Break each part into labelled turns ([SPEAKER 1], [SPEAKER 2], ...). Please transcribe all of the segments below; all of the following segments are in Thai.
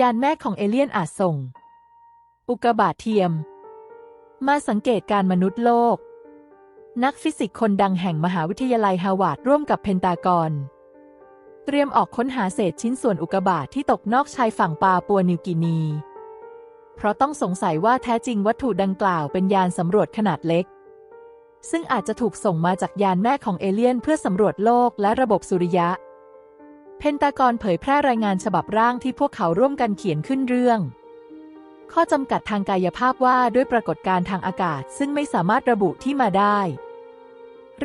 [SPEAKER 1] ยานแม่ของเอเลี่ยนอาจส่ง อุกบาตเทียม มาสังเกตการมนุษย์โลก นักฟิสิกส์คนดังแห่งมหาวิทยาลัยฮาวาดร่วมกับเพนตากอน เตรียมออกค้นหาเศษชิ้นส่วนอุกบาตที่ตกนอกชายฝั่งปาปัวนิวกินี เพราะต้องสงสัยว่าแท้จริงวัตถุดังกล่าวเป็นยานสำรวจขนาดเล็ก ซึ่งอาจจะถูกส่งมาจากยานแม่ของเอเลี่ยนเพื่อสำรวจโลกและระบบสุริยะ เพนตากอนเผยแพร่รายงานฉบับร่างที่พวกเขาร่วมกันเขียนขึ้นเรื่อง ข้อจำกัดทางกายภาพว่าด้วยปรากฏการณ์ทางอากาศ ซึ่งไม่สามารถระบุที่มาได้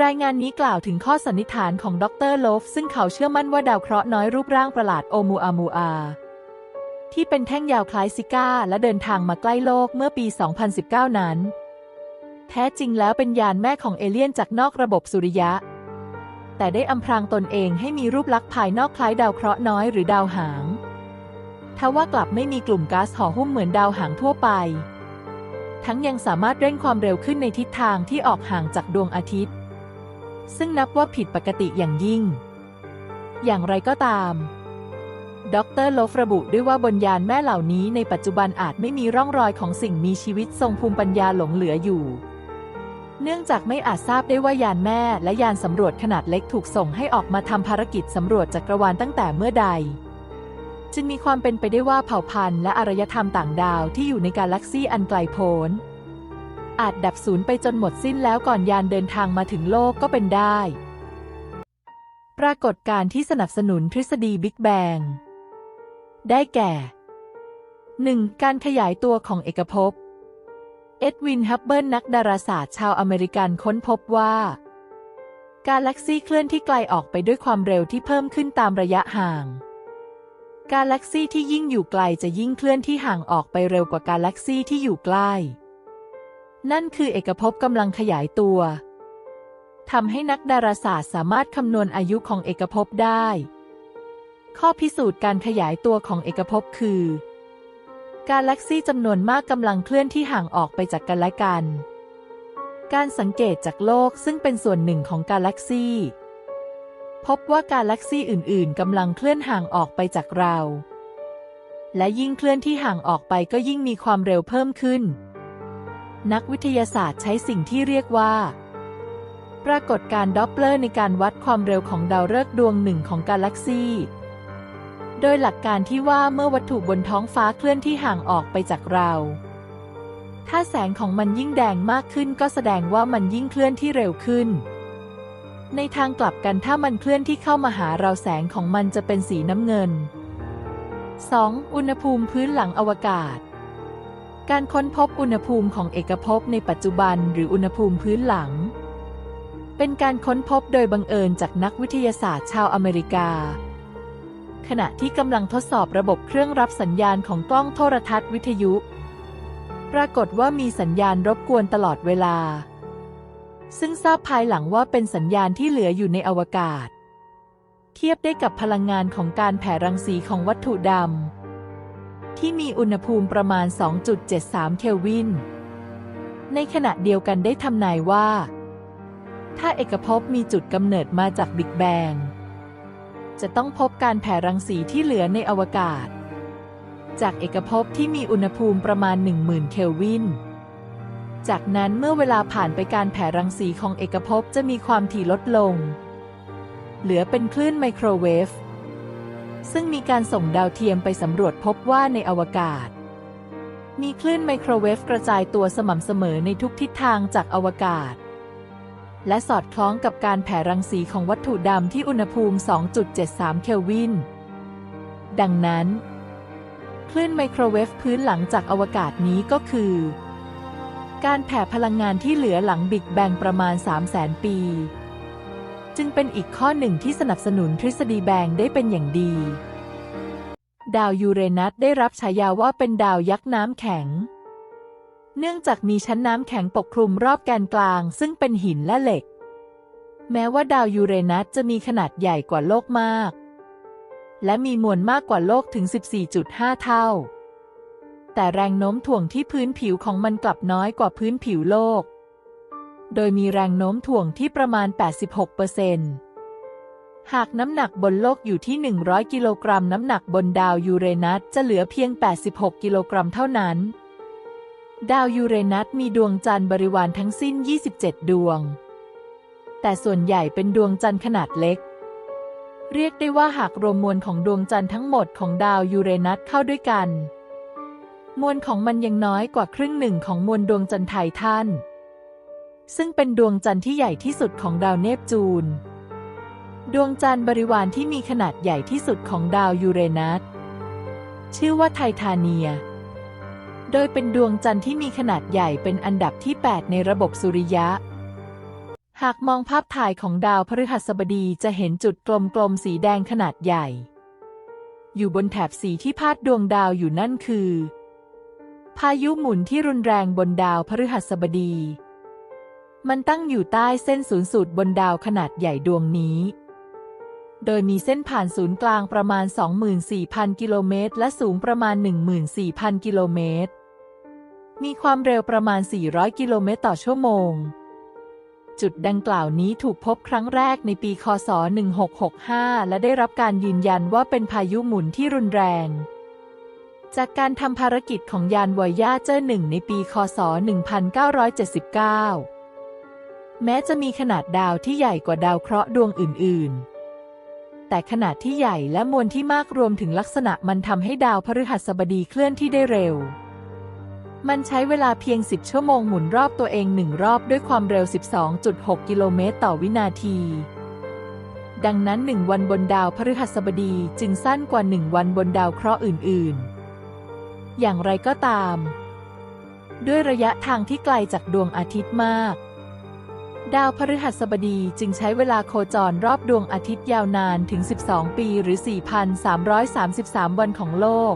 [SPEAKER 1] รายงานนี้กล่าวถึงข้อสันนิษฐานของดรโลฟ ซึ่งเขาเชื่อมั่นว่าดาวเคราะห์น้อยรูปร่างประหลาดโอมูอามูอา ที่เป็นแท่งยาวคล้ายซิก้า และเดินทางมาใกล้โลกเมื่อปี 2019 นั้น แท้จริงแล้วเป็นยานแม่ของเอเลี่ยนจากนอกระบบสุริยะ แต่ได้อำพรางตนเองให้มีรูปลักษณ์ภายนอกคล้ายดาวเคราะห์น้อยหรือดาวหาง ทว่ากลับไม่มีกลุ่มก๊าซห่อหุ้มเหมือนดาวหางทั่วไป ทั้งยังสามารถเร่งความเร็วขึ้นในทิศทางที่ออกห่างจากดวงอาทิตย์ ซึ่งนับว่าผิดปกติอย่างยิ่ง อย่างไรก็ตาม ดรโลฟระบุด้วยว่าบนยานแม่เหล่านี้ในปัจจุบันอาจไม่มีร่องรอยของสิ่งมีชีวิตทรงภูมิปัญญาหลงเหลืออยู่ เนื่องจากไม่อาจทราบได้ว่ายานแม่และยานสำรวจขนาดเล็กถูกส่งให้ออกมาทำภารกิจสำรวจจักรวาลตั้งแต่เมื่อใด จึงมีความเป็นไปได้ว่าเผ่าพันธุ์และอารยธรรมต่างดาวที่อยู่ในกาแล็กซีอันไกลโพ้น อาจดับสูญไปจนหมดสิ้นแล้วก่อนยานเดินทางมาถึงโลกก็เป็นได้ ปรากฏการณ์ที่สนับสนุนทฤษฎีบิ๊กแบงได้แก่ 1. การขยายตัวของเอกภพ เอ็ดวิน ฮับเบิลนักดาราศาสตร์ชาวอเมริกันค้นพบว่า กาแล็กซีเคลื่อนที่ไกลออกไปด้วยความเร็วที่เพิ่มขึ้นตามระยะห่าง กาแล็กซีที่ยิ่งอยู่ไกลจะยิ่งเคลื่อนที่ห่างออกไปเร็วกว่ากาแล็กซีที่อยู่ใกล้ นั่นคือเอกภพกำลังขยายตัวทำให้นักดาราศาสตร์สามารถคำนวณอายุของเอกภพได้ ข้อพิสูจน์การขยายตัวของเอกภพคือ กาแล็กซี่จำนวนมากกำลังเคลื่อนที่ห่างออกไปจากกันและกัน การสังเกตจากโลกซึ่งเป็นส่วนหนึ่งของกาแล็กซี่ พบว่ากาแล็กซี่อื่น ๆกำลังเคลื่อนห่างออกไปจากเรา และยิ่งเคลื่อนที่ห่างออกไปก็ยิ่งมีความเร็วเพิ่มขึ้น นักวิทยาศาสตร์ใช้สิ่งที่เรียกว่า ปรากฏการณ์ดอปเลอร์ในการวัดความเร็วของดาวฤกษ์ดวงหนึ่งของกาแล็กซี่ โดยหลักการที่ว่าเมื่อวัตถุบนท้องฟ้าเคลื่อนที่ห่างออกไปจากเรา ถ้าแสงของมันยิ่งแดงมากขึ้นก็แสดงว่ามันยิ่งเคลื่อนที่เร็วขึ้น ในทางกลับกันถ้ามันเคลื่อนที่เข้ามาหาเราแสงของมันจะเป็นสีน้ำเงิน 2. อุณหภูมิพื้นหลังอวกาศ การค้นพบอุณหภูมิของเอกภพในปัจจุบันหรืออุณหภูมิพื้นหลัง เป็นการค้นพบโดยบังเอิญจากนักวิทยาศาสตร์ชาวอเมริกา ขณะที่กำลังทดสอบระบบเครื่องรับสัญญาณของกล้องโทรทัศน์วิทยุ ปรากฏว่ามีสัญญาณรบกวนตลอดเวลา ซึ่งทราบภายหลังว่าเป็นสัญญาณที่เหลืออยู่ในอวกาศ เทียบได้กับพลังงานของการแผ่รังสีของวัตถุดำที่มีอุณหภูมิประมาณ 2.73 เคลวิน ในขณะเดียวกันได้ทำนายว่า ถ้าเอกภพมีจุดกำเนิดมาจากบิ๊กแบง จะต้องพบการแผ่รังสีที่เหลือในอวกาศ จากเอกภพที่มีอุณหภูมิประมาณ 10,000 เคลวิน จากนั้นเมื่อเวลาผ่านไปการแผ่รังสีของเอกภพจะมีความถี่ลดลง เหลือเป็นคลื่นไมโครเวฟ ซึ่งมีการส่งดาวเทียมไปสำรวจพบว่าในอวกาศ มีคลื่นไมโครเวฟกระจายตัวสม่ำเสมอในทุกทิศทางจากอวกาศ และสอดคล้องกับการแผ่รังสีของวัตถุดำที่อุณหภูมิ 2.73 เคลวิน ดังนั้น คลื่นไมโครเวฟพื้นหลังจากอวกาศนี้ก็คือ การแผ่พลังงานที่เหลือหลังบิ๊กแบงประมาณ 300,000 ปี จึงเป็นอีกข้อหนึ่งที่สนับสนุนทฤษฎีแบงได้เป็นอย่างดี ดาวยูเรนัสได้รับฉายาว่าเป็นดาวยักษ์น้ำแข็ง เนื่องจากมีชั้นน้ำแข็งปกคลุมรอบแกนกลาง ซึ่งเป็นหินและเหล็ก แม้ว่าดาวยูเรนัสจะมีขนาดใหญ่กว่าโลกมาก และมีมวลมากกว่าโลกถึง 14.5 เท่า แต่แรงโน้มถ่วงที่พื้นผิวของมันกลับน้อยกว่าพื้นผิวโลก โดยมีแรงโน้มถ่วงที่ประมาณ 86%หากน้ำหนักบนโลกอยู่ที่ 100 กิโลกรัม น้ำหนักบนดาวยูเรนัสจะเหลือเพียง 86 กิโลกรัมเท่านั้น ดาวยูเรนัสมีดวงจันทร์บริวารทั้งสิ้น 27 ดวง แต่ส่วนใหญ่เป็นดวงจันทร์ขนาดเล็ก เรียกได้ว่าหากรวมมวลของดวงจันทร์ทั้งหมดของดาวยูเรนัสเข้าด้วยกัน มวลของมันยังน้อยกว่าครึ่งหนึ่งของมวลดวงจันทร์ไททันซึ่งเป็นดวงจันทร์ที่ใหญ่ที่สุดของดาวเนปจูน ดวงจันทร์บริวารที่มีขนาดใหญ่ที่สุดของดาวยูเรนัสชื่อว่าไททาเนีย โดยเป็นดวงจันทร์ที่มีขนาดใหญ่เป็นอันดับที่ 8 ในระบบสุริยะ หากมองภาพถ่ายของดาวพฤหัสบดีจะเห็นจุดกลมๆสีแดงขนาดใหญ่ อยู่บนแถบสีที่พาดดวงดาวอยู่นั่นคือ พายุหมุนที่รุนแรงบนดาวพฤหัสบดี มันตั้งอยู่ใต้เส้นศูนย์สูตรบนดาวขนาดใหญ่ดวงนี้โดยมีเส้นผ่านศูนย์กลางประมาณ 24,000 กิโลเมตร และสูงประมาณ 14,000 กิโลเมตร มีความเร็วประมาณ 400 กิโลเมตรต่อชั่วโมง จุดดังกล่าวนี้ถูกพบครั้งแรกในปี คศ 1665 และได้รับการยืนยันว่าเป็นพายุหมุนที่รุนแรง จากการทำภารกิจของยานวอยาเจอร์หนึ่งในปี คศ 1979 แม้จะมีขนาดดาวที่ใหญ่กว่าดาวเคราะห์ดวงอื่น ๆแต่ขนาดที่ใหญ่และมวลที่มากรวมถึงลักษณะมันทำให้ดาวพฤหัสบดีเคลื่อนที่ได้เร็ว มันใช้เวลาเพียง 10 ชั่วโมงหมุนรอบตัวเองหนึ่งรอบด้วยความเร็ว 12.6 กิโลเมตรต่อวินาที ดังนั้นหนึ่งวันบนดาวพฤหัสบดีจึงสั้นกว่าหนึ่งวันบนดาวเคราะห์อื่น ๆ อย่างไรก็ตาม ด้วยระยะทางที่ไกลจากดวงอาทิตย์มาก ดาวพฤหัสบดีจึงใช้เวลาโคจรรอบดวงอาทิตย์ยาวนานถึง 12 ปีหรือ 4,333 วันของโลก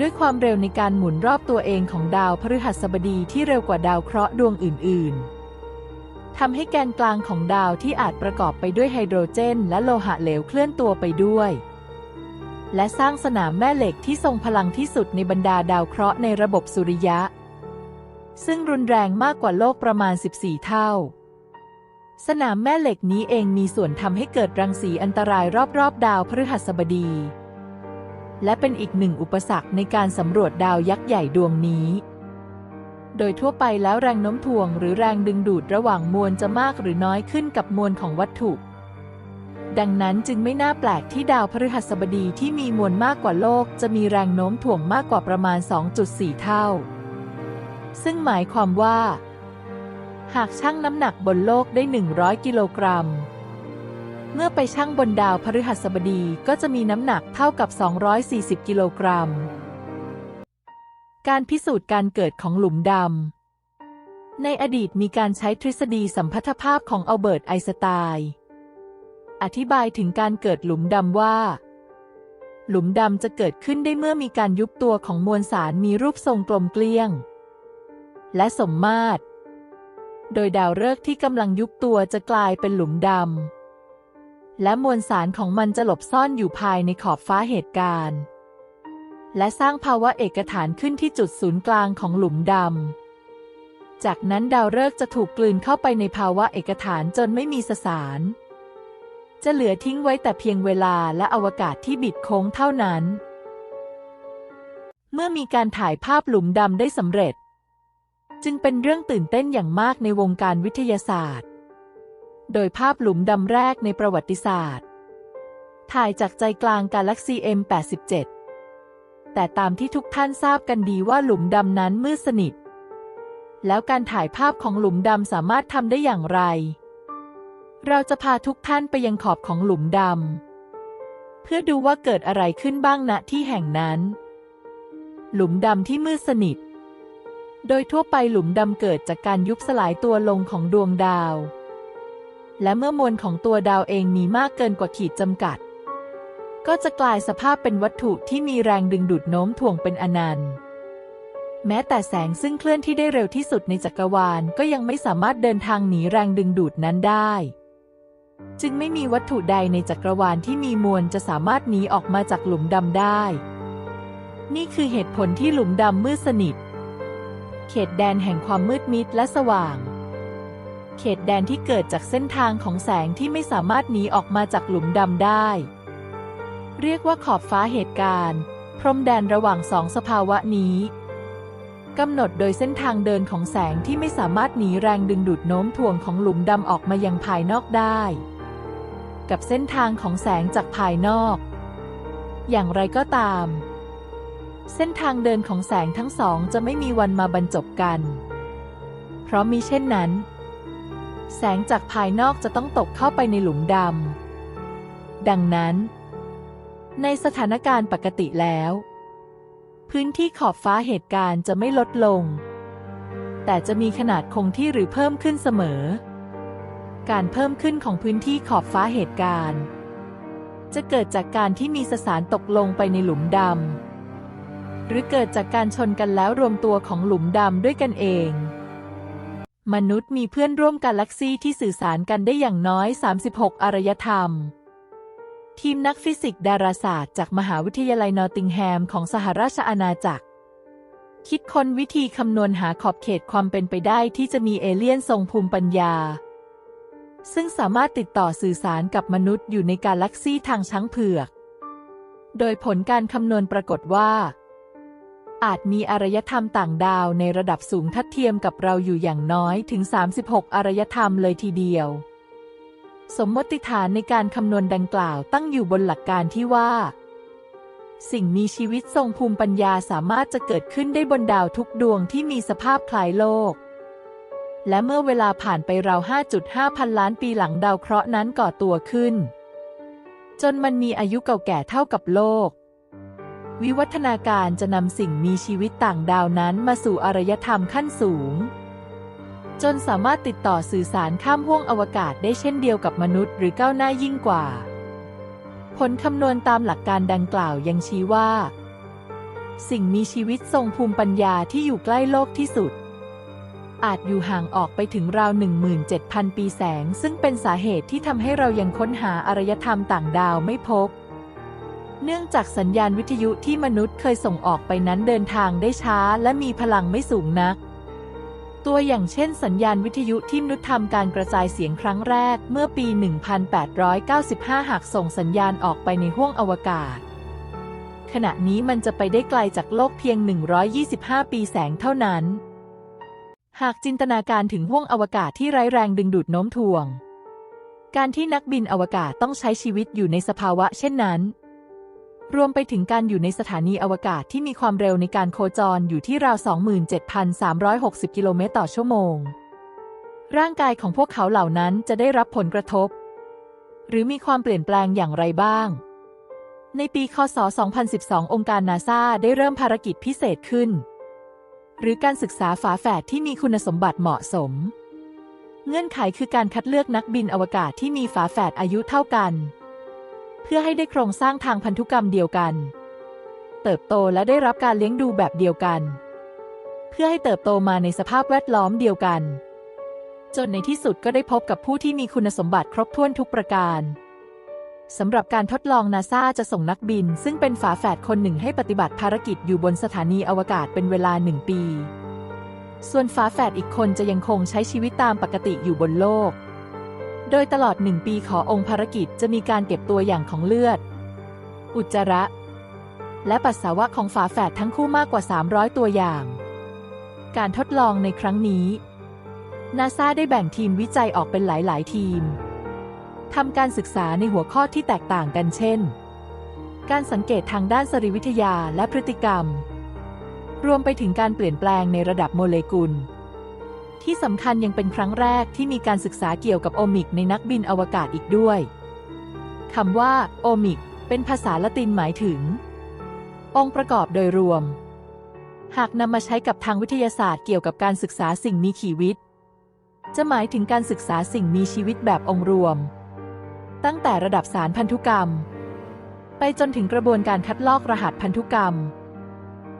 [SPEAKER 1] ด้วยความเร็วในการหมุนรอบตัวเองของดาวพฤหัสบดีที่เร็วกว่าดาวเคราะห์ดวงอื่น ๆทำให้แกนกลางของดาวที่อาจประกอบไปด้วยไฮโดรเจน และโลหะเหลวเคลื่อนตัวไปด้วย และสร้างสนามแม่เหล็กที่ทรงพลังที่สุดในบรรดาดาวเคราะห์ในระบบสุริยะ ซึ่งรุนแรงมากกว่าโลกประมาณ 14 เท่าสนามแม่เหล็กนี้เองมีส่วนทำให้เกิดรังสีอันตรายรอบๆ ดาวพฤหัสบดี และเป็นอีกหนึ่งอุปสรรคในการสำรวจดาวยักษ์ใหญ่ดวงนี้ โดยทั่วไปแล้วแรงโน้มถ่วงหรือแรงดึงดูดระหว่างมวลจะมากหรือน้อยขึ้นกับมวลของวัตถุ ดังนั้นจึงไม่น่าแปลกที่ดาวพฤหัสบดีที่มีมวลมากกว่าโลก จะมีแรงโน้มถ่วงมากกว่าประมาณ 2.4 เท่า ซึ่งหมายความว่า หากชั่งน้ำหนักบนโลกได้ 100 กิโลกรัม เมื่อไปชั่งบนดาวพฤหัสบดีก็จะมีน้ำหนักเท่ากับ 240 กิโลกรัม การพิสูจน์การเกิดของหลุมดำ ในอดีตมีการใช้ทฤษฎีสัมพัทธภาพของอัลเบิร์ตไอน์สไตน์อธิบายถึงการเกิดหลุมดำว่า หลุมดำจะเกิดขึ้นได้เมื่อมีการยุบตัวของมวลสารมีรูปทรงกลมเกลี้ยง และสมมาตร โดยดาวฤกษ์ที่กำลังยุบตัวจะกลายเป็นหลุมดำ และมวลสารของมันจะหลบซ่อนอยู่ภายในขอบฟ้าเหตุการณ์ และสร้างภาวะเอกฐานขึ้นที่จุดศูนย์กลางของหลุมดำ จากนั้นดาวฤกษ์จะถูกกลืนเข้าไปในภาวะเอกฐานจนไม่มีสสาร จะเหลือทิ้งไว้แต่เพียงเวลาและอวกาศที่บิดโค้งเท่านั้น เมื่อมีการถ่ายภาพหลุมดำได้สำเร็จ จึงเป็นเรื่องตื่นเต้นอย่างมากในวงการวิทยาศาสตร์ โดยภาพหลุมดำแรกในประวัติศาสตร์ ถ่ายจากใจกลางกาแล็กซี M87 แต่ตามที่ทุกท่านทราบกันดีว่าหลุมดำนั้นมืดสนิท แล้วการถ่ายภาพของหลุมดำสามารถทำได้อย่างไร เราจะพาทุกท่านไปยังขอบของหลุมดำเพื่อดูว่าเกิดอะไรขึ้นบ้างณที่แห่งนั้น หลุมดำที่มืดสนิท โดยทั่วไปหลุมดำเกิดจากการยุบสลายตัวลงของดวงดาว และเมื่อมวลของตัวดาวเองมีมากเกินกว่าขีดจำกัด ก็จะกลายสภาพเป็นวัตถุที่มีแรงดึงดูดโน้มถ่วงเป็นอนันต์ แม้แต่แสงซึ่งเคลื่อนที่ได้เร็วที่สุดในจักรวาลก็ยังไม่สามารถเดินทางหนีแรงดึงดูดนั้นได้ จึงไม่มีวัตถุใดในจักรวาลที่มีมวลจะสามารถหนีออกมาจากหลุมดำได้ นี่คือเหตุผลที่หลุมดำมืดสนิท เขตแดนแห่งความมืดมิดและสว่าง เขตแดนที่เกิดจากเส้นทางของแสงที่ไม่สามารถหนีออกมาจากหลุมดำได้ เรียกว่าขอบฟ้าเหตุการณ์ พรมแดนระหว่างสองสภาวะนี้กำหนดโดยเส้นทางเดินของแสงที่ไม่สามารถหนีแรงดึงดูดโน้มถ่วงของหลุมดำออกมายังภายนอกได้ กับเส้นทางของแสงจากภายนอก อย่างไรก็ตาม เส้นทางเดินของแสงทั้งสองจะไม่มีวันมาบรรจบกัน เพราะมิเช่นนั้น แสงจากภายนอกจะต้องตกเข้าไปในหลุมดำ ดังนั้น ในสถานการณ์ปกติแล้ว พื้นที่ขอบฟ้าเหตุการณ์จะไม่ลดลง แต่จะมีขนาดคงที่หรือเพิ่มขึ้นเสมอ การเพิ่มขึ้นของพื้นที่ขอบฟ้าเหตุการณ์ จะเกิดจากการที่มีสสารตกลงไปในหลุมดำ หรือเกิดจากการชนกันแล้วรวมตัวของหลุมดำด้วยกันเอง มนุษย์มีเพื่อนร่วมกาแล็กซีที่สื่อสารกันได้อย่างน้อย 36 อารยธรรม ทีมนักฟิสิกส์ดาราศาสตร์จากมหาวิทยาลัยนอตติงแฮมของสหราชอาณาจักร คิดค้นวิธีคำนวณหาขอบเขตความเป็นไปได้ที่จะมีเอเลี่ยนทรงภูมิปัญญา ซึ่งสามารถติดต่อสื่อสารกับมนุษย์อยู่ในกาแล็กซีทางช้างเผือก โดยผลการคำนวณปรากฏว่า อาจมีอารยธรรมต่างดาวในระดับสูงทัดเทียมกับเราอยู่อย่างน้อยถึง 36 อารยธรรมเลยทีเดียว สมมติฐานในการคำนวณดังกล่าวตั้งอยู่บนหลักการที่ว่า สิ่งมีชีวิตทรงภูมิปัญญาสามารถจะเกิดขึ้นได้บนดาวทุกดวงที่มีสภาพคล้ายโลก และเมื่อเวลาผ่านไปราว 5.5 พันล้านปีหลังดาวเคราะห์นั้นก่อตัวขึ้น จนมันมีอายุเก่าแก่เท่ากับโลก วิวัฒนาการจะนำสิ่งมีชีวิตต่างดาวนั้นมาสู่อารยธรรมขั้นสูง จนสามารถติดต่อสื่อสารข้ามห้วงอวกาศได้เช่นเดียวกับมนุษย์หรือก้าวหน้ายิ่งกว่า ผลคำนวณตามหลักการดังกล่าวยังชี้ว่า สิ่งมีชีวิตทรงภูมิปัญญาที่อยู่ใกล้โลกที่สุด อาจอยู่ห่างออกไปถึงราว 17,000 ปีแสง ซึ่งเป็นสาเหตุที่ทำให้เรายังค้นหาอารยธรรมต่างดาวไม่พบ เนื่องจากสัญญาณวิทยุที่มนุษย์เคยส่งออกไปนั้นเดินทางได้ช้าและมีพลังไม่สูงนัก ตัวอย่างเช่น สัญญาณวิทยุที่มนุษย์ทำการกระจายเสียงครั้งแรกเมื่อปี 1895 หากส่งสัญญาณออกไปในห้วงอวกาศ ขณะนี้มันจะไปได้ไกลจากโลกเพียง 125 ปีแสงเท่านั้น หากจินตนาการถึงห้วงอวกาศที่ไร้แรงดึงดูดโน้มถ่วง การที่นักบินอวกาศต้องใช้ชีวิตอยู่ในสภาวะเช่นนั้น รวมไปถึงการอยู่ในสถานีอวกาศที่มีความเร็วในการโคจรอยู่ที่ราว 27,360 กิโลเมตรต่อชั่วโมง ร่างกายของพวกเขาเหล่านั้นจะได้รับผลกระทบ หรือมีความเปลี่ยนแปลงอย่างไรบ้าง ในปี คศ 2012 องค์การนาซาได้เริ่มภารกิจพิเศษขึ้น หรือการศึกษาฝาแฝดที่มีคุณสมบัติเหมาะสม เงื่อนไขคือการคัดเลือกนักบินอวกาศที่มีฝาแฝดอายุเท่ากัน เพื่อให้ได้โครงสร้างทางพันธุกรรมเดียวกัน เติบโตและได้รับการเลี้ยงดูแบบเดียวกัน เพื่อให้เติบโตมาในสภาพแวดล้อมเดียวกัน จนในที่สุดก็ได้พบกับผู้ที่มีคุณสมบัติครบถ้วนทุกประการสำหรับการทดลองนาซาจะส่งนักบิน ซึ่งเป็นฝาแฝดคนหนึ่งให้ปฏิบัติภารกิจอยู่บนสถานีอวกาศเป็นเวลาหนึ่งปี ส่วนฝาแฝดอีกคนจะยังคงใช้ชีวิตตามปกติอยู่บนโลก โดยตลอดหนึ่งปีขอองค์ภารกิจจะมีการเก็บตัวอย่างของเลือด อุจจาระ และปัสสาวะของฝาแฝดทั้งคู่มากกว่า 300 ตัวอย่าง การทดลองในครั้งนี้นาซาได้แบ่งทีมวิจัยออกเป็นหลาย ๆ ทีมทำการศึกษาในหัวข้อที่แตกต่างกันเช่น การสังเกตทางด้านสรีวิทยาและพฤติกรรม รวมไปถึงการเปลี่ยนแปลงในระดับโมเลกุล ที่สำคัญยังเป็นครั้งแรกที่มีการศึกษาเกี่ยวกับโอมิกในนักบินอวกาศอีกด้วยคำว่าโอมิกเป็นภาษาละตินหมายถึง องค์ประกอบโดยรวม หากนำมาใช้กับทางวิทยาศาสตร์เกี่ยวกับการศึกษาสิ่งมีชีวิต จะหมายถึงการศึกษาสิ่งมีชีวิตแบบองค์รวม ตั้งแต่ระดับสารพันธุกรรม ไปจนถึงกระบวนการคัดลอกรหัสพันธุกรรม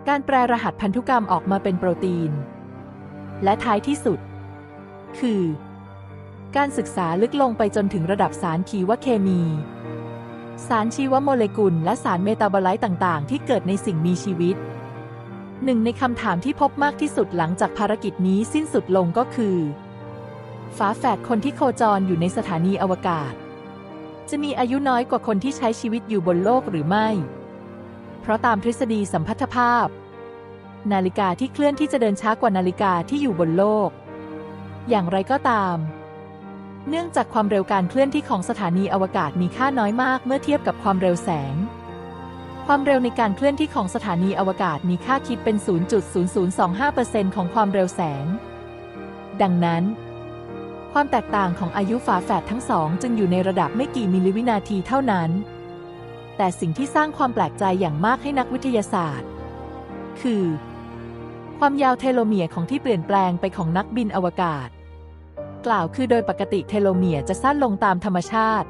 [SPEAKER 1] การแปลรหัสพันธุกรรมออกมาเป็นโปรตีน และท้ายที่สุด คือ การศึกษาลึกลงไปจนถึงระดับสารชีวเคมี สารชีวโมเลกุล และสารเมตาบอไลต์ต่างๆ ที่เกิดในสิ่งมีชีวิต หนึ่งในคำถามที่พบมากที่สุดหลังจากภารกิจนี้สิ้นสุดลงก็คือฝาแฝดคนที่โคจรอยู่ในสถานีอวกาศ จะมีอายุน้อยกว่าคนที่ใช้ชีวิตอยู่บนโลกหรือไม่ เพราะตามทฤษฎีสัมพัทธภาพ นาฬิกาที่เคลื่อนที่จะเดินช้ากว่านาฬิกาที่อยู่บนโลก อย่างไรก็ตาม เนื่องจากความเร็วการเคลื่อนที่ของสถานีอวกาศมีค่าน้อยมากเมื่อเทียบกับความเร็วแสง ความเร็วในการเคลื่อนที่ของสถานีอวกาศมีค่าคิดเป็น 0.0025%ของความเร็วแสง ดังนั้น ความแตกต่างของอายุฝาแฝดทั้งสองจึงอยู่ในระดับไม่กี่มิลลิวินาทีเท่านั้นแต่สิ่งที่สร้างความแปลกใจอย่างมากให้นักวิทยาศาสตร์ คือ ความยาวเทโลเมียร์ของที่เปลี่ยนแปลงไปของนักบินอวกาศ กล่าวคือโดยปกติเทโลเมียร์จะสั้นลงตามธรรมชาติ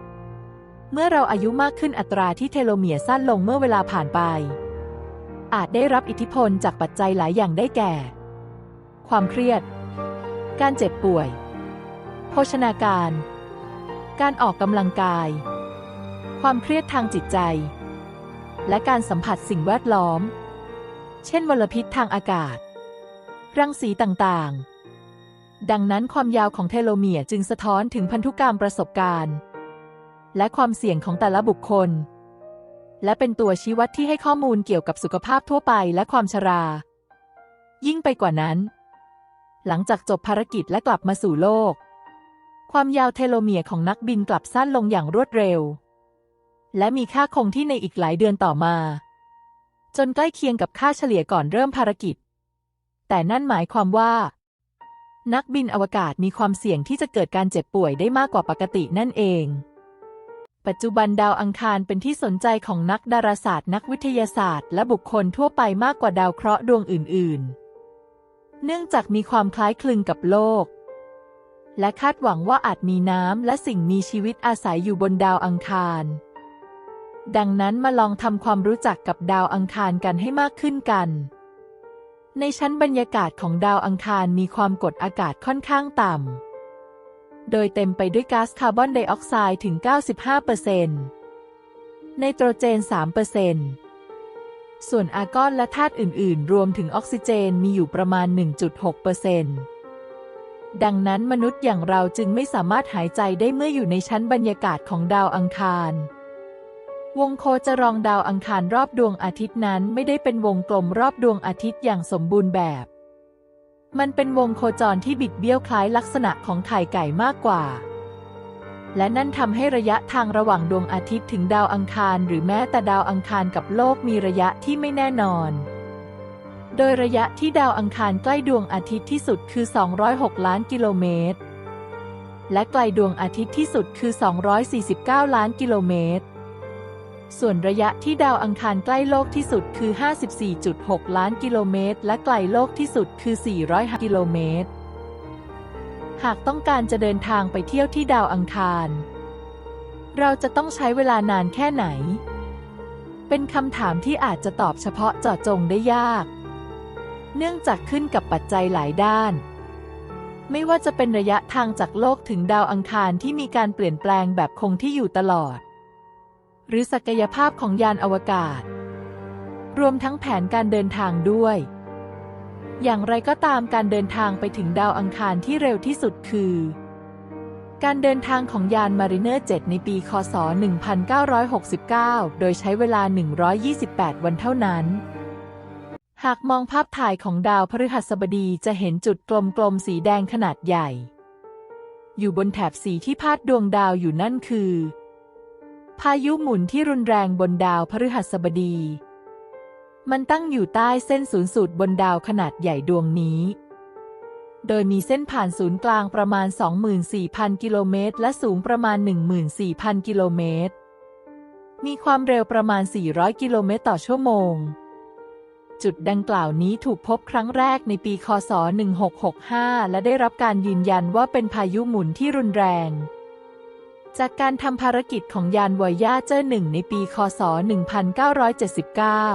[SPEAKER 1] เมื่อเราอายุมากขึ้นอัตราที่เทโลเมียร์สั้นลงเมื่อเวลาผ่านไป อาจได้รับอิทธิพลจากปัจจัยหลายอย่างได้แก่ ความเครียด การเจ็บป่วย โภชนาการ การออกกำลังกาย ความเครียดทางจิตใจ และการสัมผัสสิ่งแวดล้อม เช่นมลพิษทางอากาศ รังสีต่างๆ ดังนั้นความยาวของเทโลเมียร์จึงสะท้อนถึงพันธุกรรมประสบการณ์ และความเสี่ยงของแต่ละบุคคล และเป็นตัวชี้วัดที่ให้ข้อมูลเกี่ยวกับสุขภาพทั่วไปและความชรา ยิ่งไปกว่านั้น หลังจากจบภารกิจและกลับมาสู่โลก ความยาวเทโลเมียร์ของนักบินกลับสั้นลงอย่างรวดเร็ว และมีค่าคงที่ในอีกหลายเดือนต่อมา จนใกล้เคียงกับค่าเฉลี่ยก่อนเริ่มภารกิจ แต่นั่นหมายความว่า นักบินอวกาศมีความเสี่ยงที่จะเกิดการเจ็บป่วยได้มากกว่าปกตินั่นเอง ปัจจุบันดาวอังคารเป็นที่สนใจของนักดาราศาสตร์ นักวิทยาศาสตร์ และบุคคลทั่วไปมากกว่าดาวเคราะห์ดวงอื่น ๆ เนื่องจากมีความคล้ายคลึงกับโลก และคาดหวังว่าอาจมีน้ำและสิ่งมีชีวิตอาศัยอยู่บนดาวอังคาร ดังนั้นมาลองทำความรู้จักกับดาวอังคารกันให้มากขึ้นกัน ในชั้นบรรยากาศของดาวอังคารมีความกดอากาศค่อนข้างต่ำ โดยเต็มไปด้วยก๊าซคาร์บอนไดออกไซด์ถึง 95%ไนโตรเจน 3%ส่วนอาร์กอนและธาตุอื่น ๆ รวมถึงออกซิเจนมีอยู่ประมาณ 1.6%ดังนั้นมนุษย์อย่างเราจึงไม่สามารถหายใจได้เมื่ออยู่ในชั้นบรรยากาศของดาวอังคาร วงโคจรองดาวอังคารรอบดวงอาทิตย์นั้นไม่ได้เป็นวงกลมรอบดวงอาทิตย์อย่างสมบูรณ์แบบ มันเป็นวงโคจรที่บิดเบี้ยวคล้ายลักษณะของไข่ไก่มากกว่า และนั่นทำให้ระยะทางระหว่างดวงอาทิตย์ถึงดาวอังคาร หรือแม้แต่ดาวอังคารกับโลกมีระยะที่ไม่แน่นอน โดยระยะที่ดาวอังคารใกล้ดวงอาทิตย์ที่สุดคือ 206 ล้านกิโลเมตร และไกลดวงอาทิตย์ที่สุดคือ 249 ล้านกิโลเมตร ส่วนระยะที่ดาวอังคารใกล้โลกที่สุดคือ 54.6 ล้านกิโลเมตร และไกลโลกที่สุดคือ 400 กิโลเมตร หากต้องการจะเดินทางไปเที่ยวที่ดาวอังคาร เราจะต้องใช้เวลานานแค่ไหน เป็นคำถามที่อาจจะตอบเฉพาะเจาะจงได้ยาก เนื่องจากขึ้นกับปัจจัยหลายด้านไม่ว่าจะเป็นระยะทางจากโลกถึงดาวอังคารที่มีการเปลี่ยนแปลงแบบคงที่อยู่ตลอด หรือศักยภาพของยานอวกาศ รวมทั้งแผนการเดินทางด้วย อย่างไรก็ตามการเดินทางไปถึงดาวอังคารที่เร็วที่สุดคือ การเดินทางของยานมาริเนอร์7ในปี คศ 1969 โดยใช้เวลา 128 วันเท่านั้นหากมองภาพถ่ายของดาวพฤหัสบดีจะเห็นจุดกลมๆสีแดงขนาดใหญ่ อยู่บนแถบสีที่พาดดวงดาวอยู่นั่นคือ พายุหมุนที่รุนแรงบนดาวพฤหัสบดี มันตั้งอยู่ใต้เส้นศูนย์สูตรบนดาวขนาดใหญ่ดวงนี้ โดยมีเส้นผ่านศูนย์กลางประมาณ 24,000 กิโลเมตร และสูงประมาณ 14,000 กิโลเมตร มีความเร็วประมาณ 400 กิโลเมตรต่อชั่วโมง จุดดังกล่าวนี้ถูกพบครั้งแรกในปี คศ 1665 และได้รับการยืนยันว่าเป็นพายุหมุนที่รุนแรง จากการทำภารกิจของยานวอยาเจอร์หนึ่งในปีคศ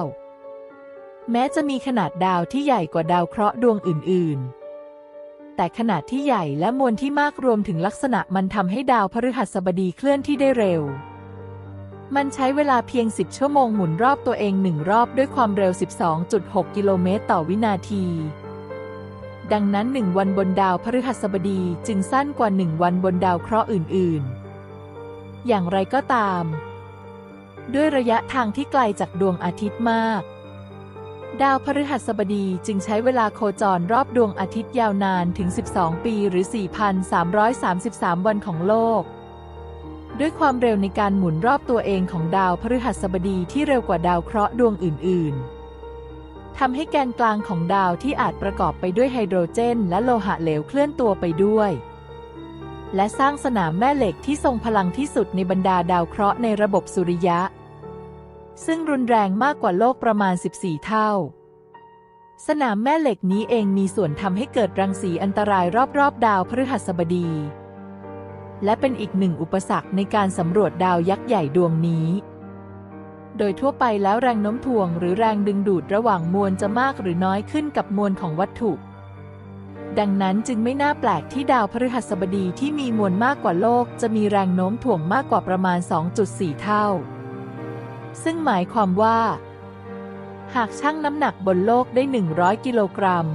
[SPEAKER 1] 1979 แม้จะมีขนาดดาวที่ใหญ่กว่าดาวเคราะห์ดวงอื่น ๆแต่ขนาดที่ใหญ่และมวลที่มากรวมถึงลักษณะมันทำให้ดาวพฤหัสบดีเคลื่อนที่ได้เร็ว มันใช้เวลาเพียง 10 ชั่วโมงหมุนรอบตัวเองหนึ่งรอบด้วยความเร็ว 12.6 กิโลเมตรต่อวินาที ดังนั้นหนึ่งวันบนดาวพฤหัสบดีจึงสั้นกว่าหนึ่งวันบนดาวเคราะห์อื่น ๆ อย่างไรก็ตาม ด้วยระยะทางที่ไกลจากดวงอาทิตย์มาก ดาวพฤหัสบดีจึงใช้เวลาโคจรรอบดวงอาทิตย์ยาวนานถึง 12 ปีหรือ 4,333 วันของโลก ด้วยความเร็วในการหมุนรอบตัวเองของดาวพฤหัสบดีที่เร็วกว่าดาวเคราะห์ดวงอื่น ๆทำให้แกนกลางของดาวที่อาจประกอบไปด้วยไฮโดรเจน และโลหะเหลวเคลื่อนตัวไปด้วย และสร้างสนามแม่เหล็กที่ทรงพลังที่สุดในบรรดาดาวเคราะห์ในระบบสุริยะ ซึ่งรุนแรงมากกว่าโลกประมาณ 14 เท่า สนามแม่เหล็กนี้เองมีส่วนทำให้เกิดรังสีอันตรายรอบๆ ดาวพฤหัสบดี และเป็นอีกหนึ่งอุปสรรคในการสำรวจดาวยักษ์ใหญ่ดวงนี้ โดยทั่วไปแล้วแรงโน้มถ่วงหรือแรงดึงดูดระหว่างมวลจะมากหรือน้อยขึ้นกับมวลของวัตถุ ดังนั้นจึงไม่น่าแปลกที่ดาวพฤหัสบดีที่มีมวลมากกว่าโลก จะมีแรงโน้มถ่วงมากกว่าประมาณ 2.4 เท่า ซึ่งหมายความว่า หากชั่งน้ำหนักบนโลกได้ 100 กิโลกรัม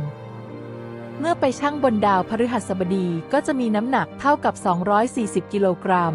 [SPEAKER 1] เมื่อไปชั่งบนดาวพฤหัสบดีก็จะมีน้ำหนักเท่ากับ 240 กิโลกรัม